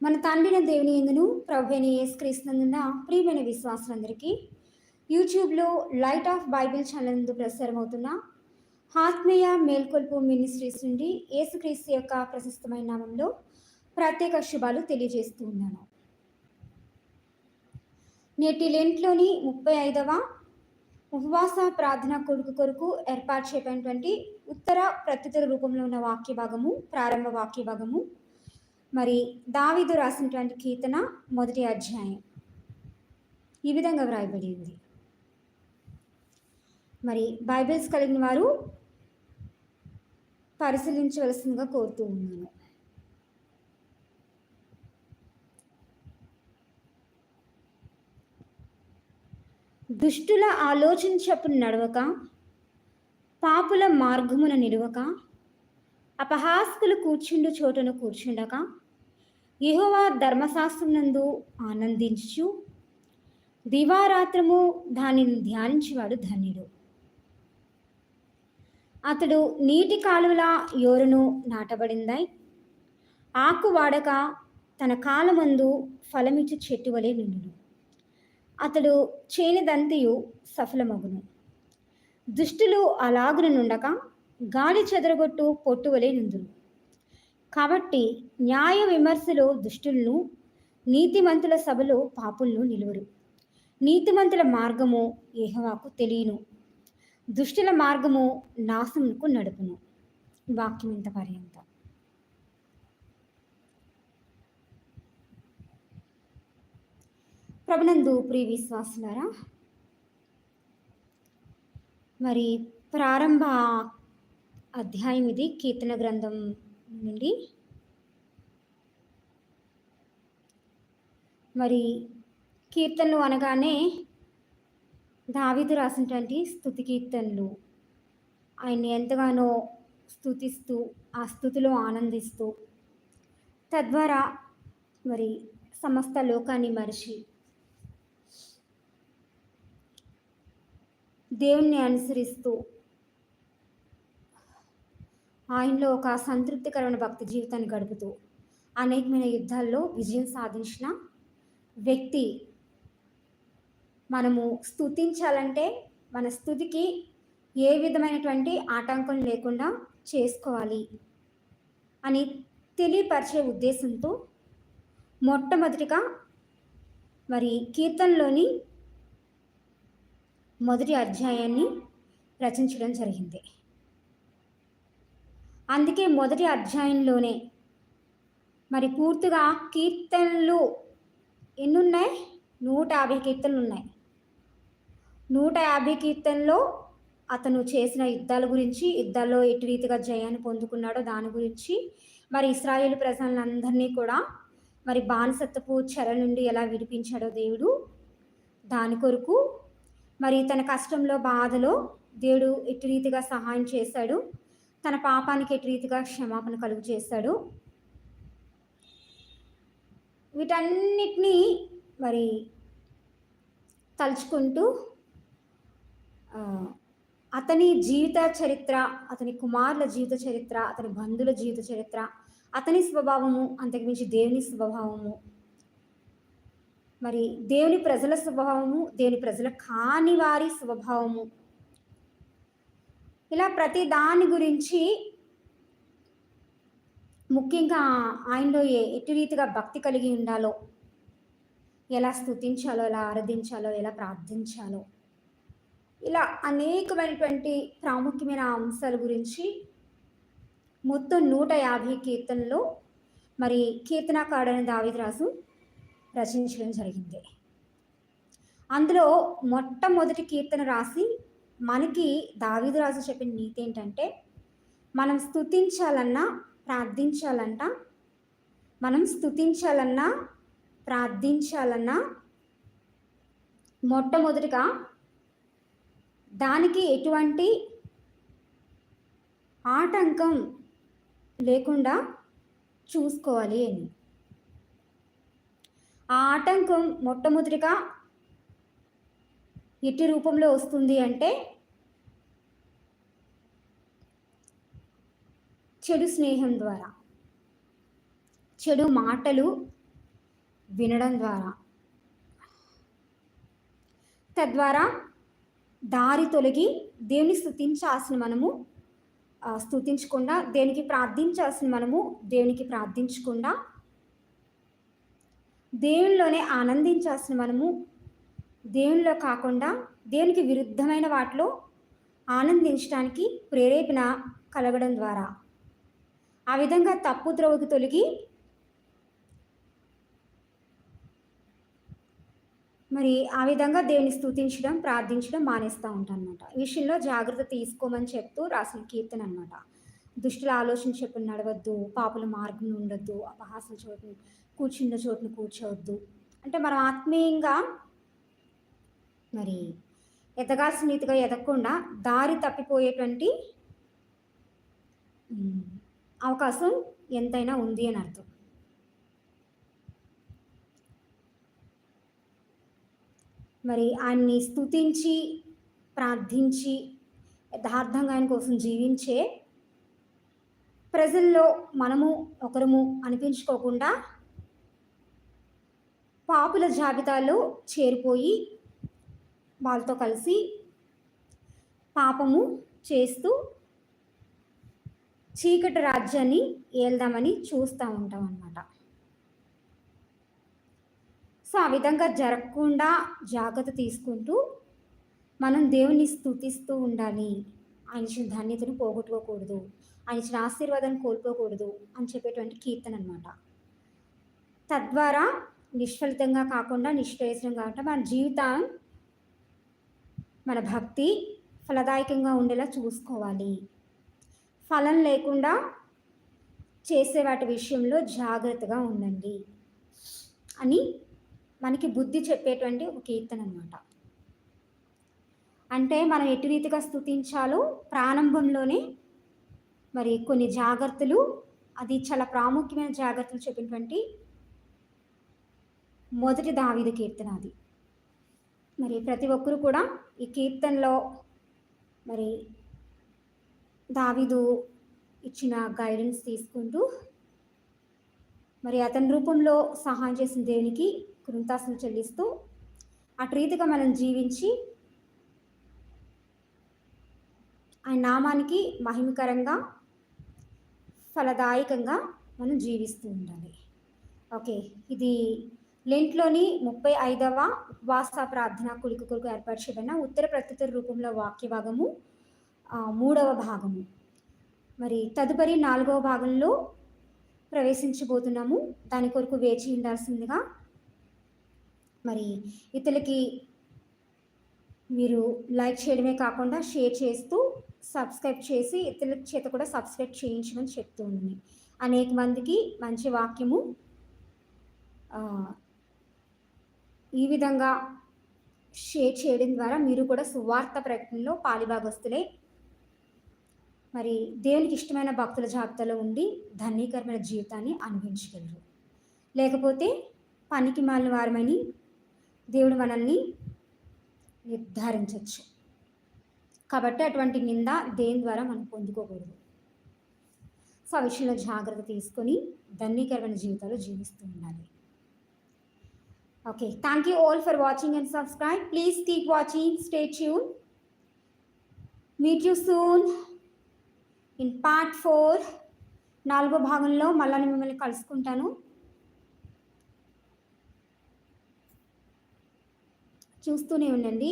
మన తండ్రిన దేవుని ఎందును ప్రభుని యేసుక్రీస్తునందున ప్రియమైన విశ్వాసులందరికీ యూట్యూబ్లో లైట్ ఆఫ్ బైబిల్ ఛానల్ నందు ప్రసారం అవుతున్న ఆత్మీయ మేల్కొల్పు మినిస్ట్రీస్ నుండి యేసుక్రీస్తు యొక్క ప్రశస్తమైన నామంలో ప్రత్యేక శుభాలు తెలియజేస్తూ ఉన్నాను. నేటి లెంట్లోని ముప్పై ఐదవ ఉపవాస ప్రార్థన కొడుకు కొరకు ఏర్పాటు చేయబడినటువంటి ఉత్తర ప్రత్యుత్తర రూపంలో ఉన్న వాక్య భాగము ప్రారంభ వాక్య భాగము మరి దావిదు రాసినటువంటి కీర్తన మొదటి అధ్యాయం. ఈ విధంగా వ్రాయబడి ఉంది మరి బైబిల్స్ కలిగిన వారు పరిశీలించవలసిందిగా కోరుతూ ఉన్నాను. దుష్టుల ఆలోచన చప్పున నడవక పాపుల మార్గమున నిలువక అపహాస్కులు కూర్చుండు చోటను కూర్చుండక యహోవా ధర్మశాస్త్రమునందు ఆనందించు దివారాత్రము దానిని ధ్యానించేవాడు ధన్యుడు. అతడు నీటి కాలువల యోరును నాటబడిందై ఆకు వాడక తన కాలమందు ఫలమిచ్చు చెట్టు వలె నిండును. అతడు చేనిదంతియు సఫలమగును. దుష్టులు అలాగున నుండక గాలి చెదరగొట్టు పొట్టువలే నిందును కాబట్టి న్యాయ విమర్శలు దుష్టులను నీతిమంతుల సభలో పాపులను నిలువరు. నీతిమంతుల మార్గము ఏహవాకు తెలియను. దుష్టుల మార్గము నాశమునకు నడుపును. వాక్యం ఇంత పర్యంతం. ప్రభునందు ప్రియ విశ్వాసులారా మరి ప్రారంభ అధ్యాయం ఇది కీర్తన గ్రంథం నుండి. మరి కీర్తనలు అనగానే దావిదు రాసినటువంటి స్థుతి కీర్తనలు. ఆయన్ని ఎంతగానో స్థుతిస్తూ ఆ స్థుతిలో ఆనందిస్తూ తద్వారా మరి సమస్త లోకాన్ని మరిచి దేవుణ్ణి అనుసరిస్తూ ఆయనలో ఒక సంతృప్తికరమైన భక్తి జీవితాన్ని గడుపుతూ అనేకమైన యుద్ధాల్లో విజయం సాధించిన వ్యక్తి. మనము స్తుతించాలంటే మన స్థుతికి ఏ విధమైనటువంటి ఆటంకం లేకుండా చేసుకోవాలి అని తెలియపరిచే ఉద్దేశంతో మొట్టమొదటిగా మరి కీర్తనలోని మొదటి అధ్యాయాన్ని రచించడం జరిగింది. అందుకే మొదటి అధ్యాయంలోనే. మరి పూర్తిగా కీర్తనలు ఎన్నున్నాయి? నూట యాభై కీర్తనలు ఉన్నాయి. నూట యాభై కీర్తనలో అతను చేసిన యుద్ధాల గురించి యుద్ధాల్లో ఎటు రీతిగా జయాన్ని పొందుకున్నాడో దాని గురించి మరి ఇస్రాయేల్ ప్రజలందరినీ కూడా మరి బానిసత్వపు చెర నుండి ఎలా విడిపించాడో దేవుడు దాని కొరకు మరి తన కష్టంలో బాధలో దేవుడు ఎటు రీతిగా సహాయం చేశాడు? తన పాపానికి ఎటు రీతిగా క్షమాపణ కలుగు చేస్తాడు వీటన్నిటినీ మరి తలుచుకుంటూ అతని జీవిత చరిత్ర అతని కుమారుల జీవిత చరిత్ర అతని బంధువుల జీవిత చరిత్ర అతని స్వభావము అంతకుమించి దేవుని స్వభావము. మరి దేవుని ప్రజల స్వభావము దేవుని ప్రజల కాని వారి స్వభావము. ఇలా ప్రతి దాని గురించి ముఖ్యంగా ఆయనలో ఏ ఎటు రీతిగా భక్తి కలిగి ఉండాలో ఎలా స్థుతించాలో ఎలా ఆరాధించాలో ఎలా ప్రార్థించాలో ఇలా అనేకమైనటువంటి ప్రాముఖ్యమైన అంశాల గురించి మొత్తం నూట యాభై కీర్తనలు మరి కీర్తనకాడని దావిద్రాసు రచించడం జరిగింది. అందులో మొట్టమొదటి కీర్తన రాసి మనకి దావీదు రాజు చెప్పిన నీతి ఏంటంటే మనం స్థుతించాలన్నా ప్రార్థించాలంట మనం స్థుతించాలన్నా ప్రార్థించాలన్నా మొట్టమొదటిగా దానికి ఎటువంటి ఆటంకం లేకుండా చూసుకోవాలి అని. ఆ ఆటంకం మొట్టమొదటిగా ఎట్టి రూపంలో వస్తుంది అంటే చెడు స్నేహం ద్వారా చెడు మాటలు వినడం ద్వారా తద్వారా దారి తొలగి దేవుని స్థుతించాల్సిన మనము స్థుతించకుండా దేనికి ప్రార్థించాల్సిన మనము దేవునికి ప్రార్థించకుండా దేవునిలోనే ఆనందించాల్సిన మనము దేవునిలో కాకుండా దేవునికి విరుద్ధమైన వాటిలో ఆనందించడానికి ప్రేరేపణ కలగడం ద్వారా. ఆ విధంగా తప్పు ద్రోవకు తొలగి మరి ఆ విధంగా దేవుని స్థుతించడం ప్రార్థించడం మానేస్తూ ఉంటాను అనమాట ఈ విషయంలో జాగ్రత్త తీసుకోమని చెప్తూ రాసిన కీర్తన అనమాట దుష్టుల ఆలోచన చెప్పు నడవద్దు పాపుల మార్గం ఉండొద్దు అపహాసన చోటు కూర్చున్న చోటును కూర్చోవద్దు. అంటే మనం ఆత్మీయంగా మరి ఎదగాల్సిన రీతిగా ఎదగకుండా దారి తప్పిపోయేటువంటి అవకాశం ఎంతైనా ఉంది అని అర్థం. మరి ఆయన్ని స్థుతించి ప్రార్థించి యథార్థంగా ఆయన కోసం జీవించే ప్రజల్లో మనము ఒకరము అనిపించుకోకుండా పాపుల జాబితాలో చేరిపోయి వాళ్ళతో కలిసి పాపము చేస్తూ చీకటి రాజ్యాన్ని ఏల్దామని చూస్తూ ఉంటాం అన్నమాట. సో ఆ విధంగా జరగకుండా జాగ్రత్త తీసుకుంటూ మనం దేవుని స్థుతిస్తూ ఉండాలి. ఆయన ఇచ్చిన ధన్యతను పోగొట్టుకోకూడదు. ఆయన ఇచ్చిన ఆశీర్వాదాన్ని కోల్పోకూడదు అని చెప్పేటువంటి కీర్తన అనమాట తద్వారా నిష్ఫలితంగా కాకుండా నిష్ప్రయోజనం కాకుండా మన జీవితం మన భక్తి ఫలదాయకంగా ఉండేలా చూసుకోవాలి. ఫలం లేకుండా చేసే వాటి విషయంలో జాగ్రత్తగా ఉండండి అని మనకి బుద్ధి చెప్పేటువంటి ఒక కీర్తన అనమాట అంటే మనం ఎటు రీతిగా స్థుతించాలో ప్రారంభంలోనే మరి కొన్ని జాగ్రత్తలు అది చాలా ప్రాముఖ్యమైన జాగ్రత్తలు చెప్పినటువంటి మొదటి దావిద కీర్తన అది. మరి ప్రతి ఒక్కరు కూడా ఈ కీర్తనలో మరి దావిదు ఇచ్చిన గైడెన్స్ తీసుకుంటూ మరి అతని రూపంలో సహాయం చేసిన దేవునికి కృంతాసులు చెల్లిస్తూ అటు రీతిగా మనం జీవించి ఆయన నామానికి మహిమకరంగా ఫలదాయకంగా మనం జీవిస్తూ ఉండాలి. ఓకే ఇది లెంట్లోని ముప్పై ఐదవ ఉపవాస ప్రార్థన కులిక కొరకు ఏర్పాటు చేయబడిన ఉత్తర ప్రత్యుత్తర రూపంలో వాక్య భాగము మూడవ భాగము. మరి తదుపరి నాలుగవ భాగంలో ప్రవేశించబోతున్నాము. దాని కొరకు వేచి ఉండాల్సిందిగా మరి ఇతరులకి మీరు లైక్ చేయడమే కాకుండా షేర్ చేస్తూ సబ్స్క్రైబ్ చేసి ఇతరుల చేత కూడా సబ్స్క్రైబ్ చేయించమని చెప్తూ ఉంది అనేక మందికి మంచి వాక్యము ఈ విధంగా షేర్ చేయడం ద్వారా మీరు కూడా సువార్త ప్రకటనలో పాలిభాగస్తులే. మరి దేవునికి ఇష్టమైన భక్తుల జాబితాలో ఉండి ధన్యకరమైన జీవితాన్ని అనుభవించగలరు. లేకపోతే పనికి మాలిన వారమని దేవుడు మనల్ని నిర్ధారించవచ్చు కాబట్టి అటువంటి నింద దేని ద్వారా మనం పొందుకోకూడదు. సో ఆ విషయంలో జాగ్రత్త తీసుకొని ధన్యకరమైన జీవితాలు జీవిస్తూ ఉండాలి. Okay thank you all for watching and subscribe. Please keep watching stay tuned. Meet you soon in part four నాలుగో భాగంలో మళ్ళీ మిమ్మల్ని కలుసుకుంటాను చూస్తూనే ఉండండి